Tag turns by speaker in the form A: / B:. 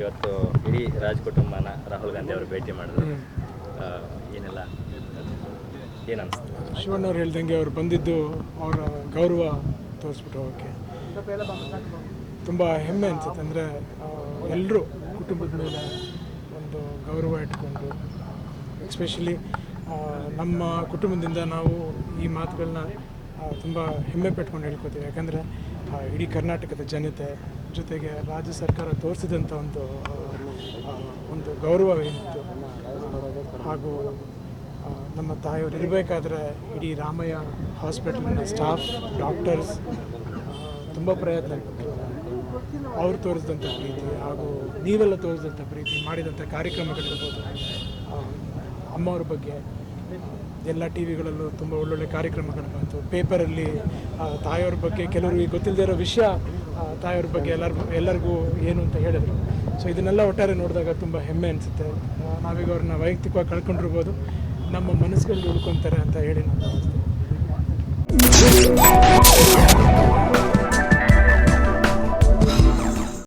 A: ಇವತ್ತು ಇಡೀ ರಾಜ್ ಕುಟುಂಬನ ರಾಹುಲ್ ಗಾಂಧಿ ಅವರು ಭೇಟಿ ಮಾಡಿದ್ರು. ಏನೆಲ್ಲ ಏನು ಶಿವಣ್ಣ
B: ಶಿವಣ್ಣವ್ರು ಹೇಳ್ದಂಗೆ ಅವ್ರು ಬಂದಿದ್ದು ಅವರ ಗೌರವ ತೋರಿಸ್ಬಿಟ್ಟು ಓಕೆ ತುಂಬ ಹೆಮ್ಮೆ ಅನ್ಸುತ್ತೆ. ಅಂದರೆ ಎಲ್ಲರೂ ಕುಟುಂಬದ ಮೇಲೆ ಒಂದು ಗೌರವ ಇಟ್ಕೊಂಡು ಎಸ್ಪೆಷಲಿ ನಮ್ಮ ಕುಟುಂಬದಿಂದ ನಾವು ಈ ಮಾತುಗಳನ್ನ ತುಂಬ ಹೆಮ್ಮೆ ಪಟ್ಕೊಂಡು ಹೇಳ್ಕೊತೀವಿ. ಯಾಕಂದರೆ ಇಡೀ ಕರ್ನಾಟಕದ ಜನತೆ ಜೊತೆಗೆ ರಾಜ್ಯ ಸರ್ಕಾರ ತೋರಿಸಿದಂಥ ಒಂದು ಒಂದು ಗೌರವ ಏನಿತ್ತು. ಹಾಗೂ ನಮ್ಮ ತಾಯಿಯವರು ಇರಬೇಕಾದ್ರೆ ಇಡೀ ರಾಮಯ್ಯ ಹಾಸ್ಪಿಟಲ್ನ ಸ್ಟಾಫ್, ಡಾಕ್ಟರ್ಸ್ ತುಂಬ ಪ್ರಯತ್ನ ಪಟ್ಟರು. ಅವ್ರು ತೋರಿಸಿದಂಥ ಪ್ರೀತಿ ಹಾಗೂ ನೀವೆಲ್ಲ ತೋರಿಸಿದಂಥ ಪ್ರೀತಿ ಮಾಡಿದಂಥ ಕಾರ್ಯಕ್ರಮಗಳಿರ್ಬೋದು. ಅಮ್ಮವ್ರ ಬಗ್ಗೆ ಎಲ್ಲ ಟಿ ವಿಗಳಲ್ಲೂ ತುಂಬ ಒಳ್ಳೊಳ್ಳೆ ಕಾರ್ಯಕ್ರಮಗಳು ಬಂತು. ಪೇಪರಲ್ಲಿ ತಾಯಿಯವ್ರ ಬಗ್ಗೆ ಕೆಲವರಿಗೆ ಗೊತ್ತಿಲ್ಲದೇ ಇರೋ ವಿಷಯ ತಾಯಿಯವ್ರ ಬಗ್ಗೆ ಎಲ್ಲರಿಗೂ ಎಲ್ಲರಿಗೂ ಏನು ಅಂತ ಹೇಳಿದರು. ಸೊ ಇದನ್ನೆಲ್ಲ ಒಟ್ಟಾರೆ ನೋಡಿದಾಗ ತುಂಬ ಹೆಮ್ಮೆ ಅನಿಸುತ್ತೆ. ನಾವೀಗ ಅವ್ರನ್ನ ವೈಯಕ್ತಿಕವಾಗಿ ಕಳ್ಕೊಂಡಿರ್ಬೋದು. ನಮ್ಮ ಮನಸ್ಸುಗಳಲ್ಲಿ ಉಳ್ಕೊತಾರೆ ಅಂತ ಹೇಳಿ ನಾನು